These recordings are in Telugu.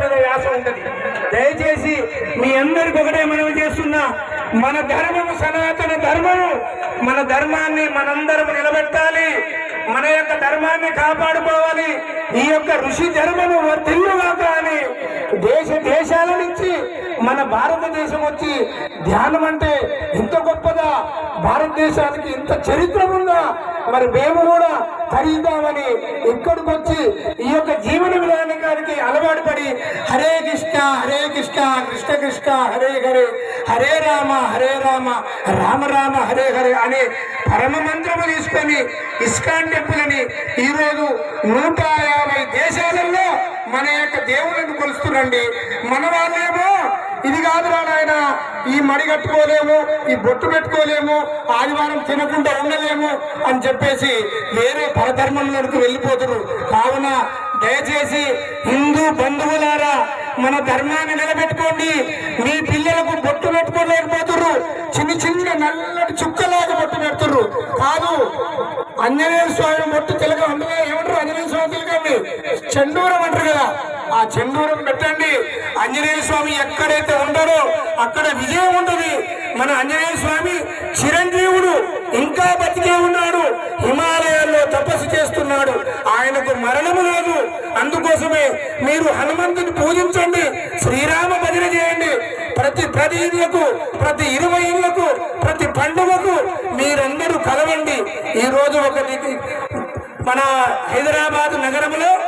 మీద వ్యాస ఉంటది. దయచేసి మీ అందరికి ఒకటే మనవి చేస్తున్నా మన ధర్మము సనాతన ధర్మము మన ధర్మాన్ని మనందరం నిలబెట్టాలి మన యొక్క ధర్మాన్ని కాపాడుకోవాలి ఈ యొక్క ఋషి ధర్మము వర్ధిల్లుగాక అని దేశ దేశాల మన భారతదేశం వచ్చి ధ్యానం అంటే ఇంత గొప్పదా? భారతదేశానికి ఇంత చరిత్ర ఉందా? మరి మేము కూడా ఖరీదామని ఇక్కడికి వచ్చి ఈ యొక్క జీవన విధానానికి అలవాటు పడి హరే కృష్ణ హరే కృష్ణ కృష్ణ కృష్ణ హరే హరే హరే రామ హరే రామ రామ రామ హరే హరే అనే పరమ మంత్రము తీసుకొని ఇస్కాన్ టెంపుల్ అని ఈరోజు నూట యాభై దేశాలలో మన యొక్క దేవుళ్ళని కొలుస్తురండి మన వాళ్ళేమో ఇది కాదురా నాయన ఈ మడి కట్టుకోలేము ఈ బొట్టు పెట్టుకోలేము ఆదివారం తినకుండా ఉండలేము అని చెప్పేసి వేరే పరధర్మంలోకి వెళ్ళిపోతున్నారు కావున దయచేసి హిందూ బంధువులారా మన ధర్మాన్ని నిలబెట్టుకోండి. మీ పిల్లలకు బొట్టు పెట్టుకోలేకపోతున్నారు చిన్న చిన్న నల్లటి చుక్కలాగా బొట్టు పెడుతున్నారు కాదు ఆంజనేయ స్వామి బొట్టు తిలకం అందులో ఏమంటారు? ఆంజనేయ స్వామి తిలకండి చెండూరం అంటారు కదా. ఆ చెందూరం పెట్టండి. ఆంజనేయ స్వామి ఎక్కడైతే ఉంటారో అక్కడ విజయం ఉంటుంది. మన ఆంజనేయ స్వామి చిరంజీవుడు ఇంకా బతికే ఉన్నాడు. హిమాలయాల్లో తపస్సు చేస్తున్నాడు. ఆయనకు మరణము లేదు. అందుకోసమే మీరు హనుమంతుని పూజించండి. శ్రీరామ భజన చేయండి. ప్రతి ప్రతి ఇళ్ళకు ప్రతి ఇరవై ఇళ్ళకు ప్రతి పండుగకు మీరందరూ కలవండి. ఈరోజు ఒక మన హైదరాబాద్ నగరంలో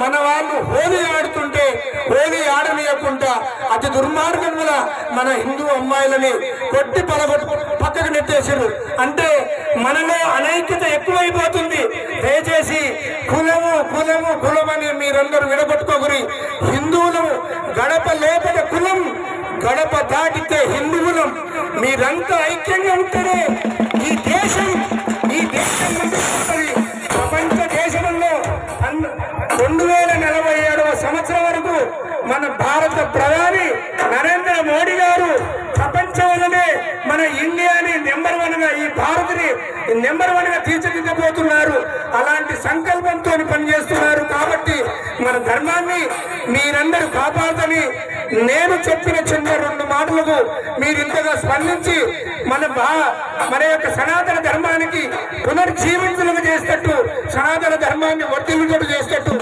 మన వాళ్ళు హోలీ ఆడుతుంటే హోలీ ఆడనీయకుండా అతి దుర్మార్గముల మన హిందూ అమ్మాయిలని కొట్టి పలగొట్టు పక్కకు నెట్టేశారు అంటే మనలో అనైక్యత ఎక్కువైపోతుంది. దయచేసి కులము కులము కులమని మీరందరూ విడగొట్టుకోకరి. హిందువులు గడప లోపల కులం గడప దాటితే హిందువులం. మీరంతా ఐక్యంగా ఉంటేనే ఈ దేశం మన ఇండియాని నెంబర్ వన్గా ఈ భారత్ని నెంబర్ వన్గా తీర్చిదిద్దబోతున్నారు. అలాంటి సంకల్పంతో పనిచేస్తున్నారు కాబట్టి మన ధర్మాన్ని మీరందరూ కాపాడుతని నేను చెప్పిన చిన్న రెండు మాటలకు మీరు ఇంతగా స్పందించి మన బా మన యొక్క సనాతన ధర్మానికి పునర్జీవించలుగా చేసేటట్టు సనాతన ధర్మాన్ని వర్తిల్లుటట్టు చేసేటట్టు